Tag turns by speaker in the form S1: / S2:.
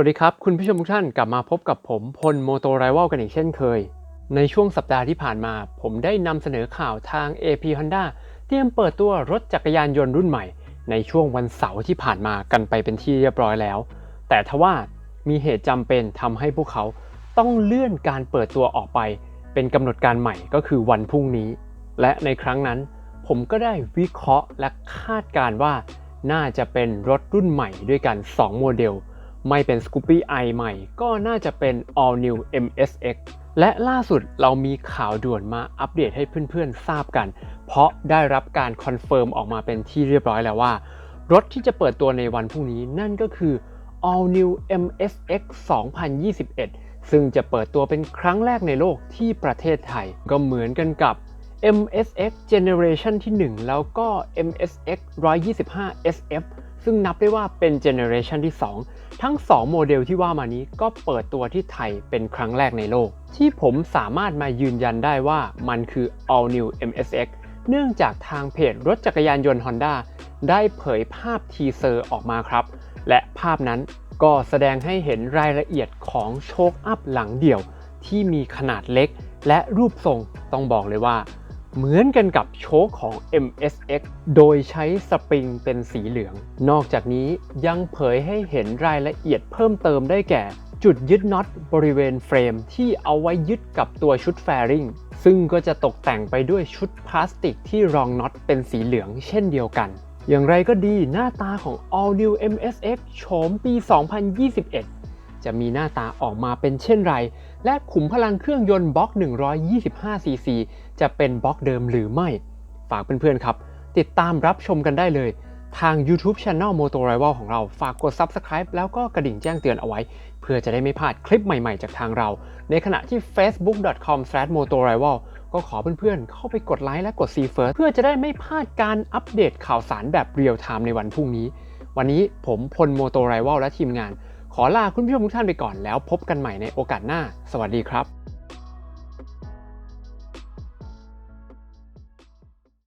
S1: วัสดีครับ คุณผู้ชมทุกท่านกลับมาพบกับผมพลโมโตไรว a ลกันอีกเช่นเคย ในช่วงสัปดาห์ที่ผ่านมา ผมได้นำเสนอข่าวทาง AP Honda เตรียมเปิดตัวรถจักรยานยนต์รุ่นใหม่ ในช่วงวันเสาร์ที่ผ่านมากันไปเป็นที่เรียบร้อยแล้ว แต่ทว่ามีเหตุจำเป็นทำให้พวกเขาต้องเลื่อนการเปิดตัวออกไป เป็นกำหนดการใหม่ก็คือวันพรุ่งนี้ และในครั้งนั้น ผมก็ได้วิเคราะห์และคาดการณ์ว่า น่าจะเป็นรถรุ่นใหม่ด้วยกัน 2 โมเดล ไม่เป็น Scoopy i ใหม่ ก็น่าจะเป็น All New MSX และล่าสุดเรามีข่าวด่วนมาอัปเดตให้เพื่อนๆ ทราบกัน เพราะได้รับการคอนเฟิร์มออกมาเป็นที่เรียบร้อยแล้วว่า รถที่จะเปิดตัวในวันพรุ่งนี้นั่นก็คือ All New MSX 2021 ซึ่งจะเปิดตัวเป็นครั้งแรกในโลกที่ประเทศไทย ก็เหมือนกันกับ MSX Generation ที่ 1 แล้วก็ MSX 125 SF ซึ่งนับได้ว่าเป็น Generation ที่ 2 ทั้ง 2 โมเดลที่ว่ามานี้ก็เปิดตัวที่ไทยเป็นครั้งแรกในโลก ที่ผมสามารถมายืนยันได้ว่ามันคือ All New MSX เนื่องจากทางเพจรถจักรยานยนต์ Honda ได้เผยภาพทีเซอร์ออกมาครับ และภาพนั้นก็แสดงให้เห็นรายละเอียดของโชคอัพหลังเดี่ยวที่มีขนาดเล็ก และรูปทรงต้องบอกเลยว่า เหมือนกันกับโชคของ MSX โดยใช้สปริงเป็นสีเหลือง นอกจากนี้ยังเผยให้เห็นรายละเอียดเพิ่มเติมได้แก่ จุดยึดน็อตบริเวณเฟรมที่เอาไว้ยึดกับตัวชุดแฟริงซึ่งก็จะตกแต่งไปด้วยชุดพลาสติกที่รองน็อตเป็นสีเหลืองเช่นเดียวกัน อย่างไรก็ดีหน้าตาของ All New MSX โฉมปี 2021 จะมีหน้าตาออกมาเป็นเช่นไร และขุมพลังเครื่องยนต์บล็อก 125cc จะเป็นบล็อกเดิมหรือไม่ ฝากเพื่อนๆครับ ติดตามรับชมกันได้เลย ทาง YouTube Channel Moto Rival ของเราฝากกด Subscribe แล้วก็กระดิ่งแจ้งเตือนเอาไว้ เพื่อจะได้ไม่พลาดคลิปใหม่ๆ จากทางเรา ในขณะที่ facebook.com/motorrival ก็ขอเพื่อนๆ เข้าไปกดไลค์และกด See First เพื่อจะได้ไม่พลาดการอัปเดตข่าวสารแบบเรียลไทม์ในวันพรุ่งนี้ วันนี้ผมพลโมโตไรว a ลและทีมงาน ขอลาคุณผู้ชมทุกท่านไปก่อนแล้วพบกันใหม่ในโอกาสหน้า สวัสดีครับ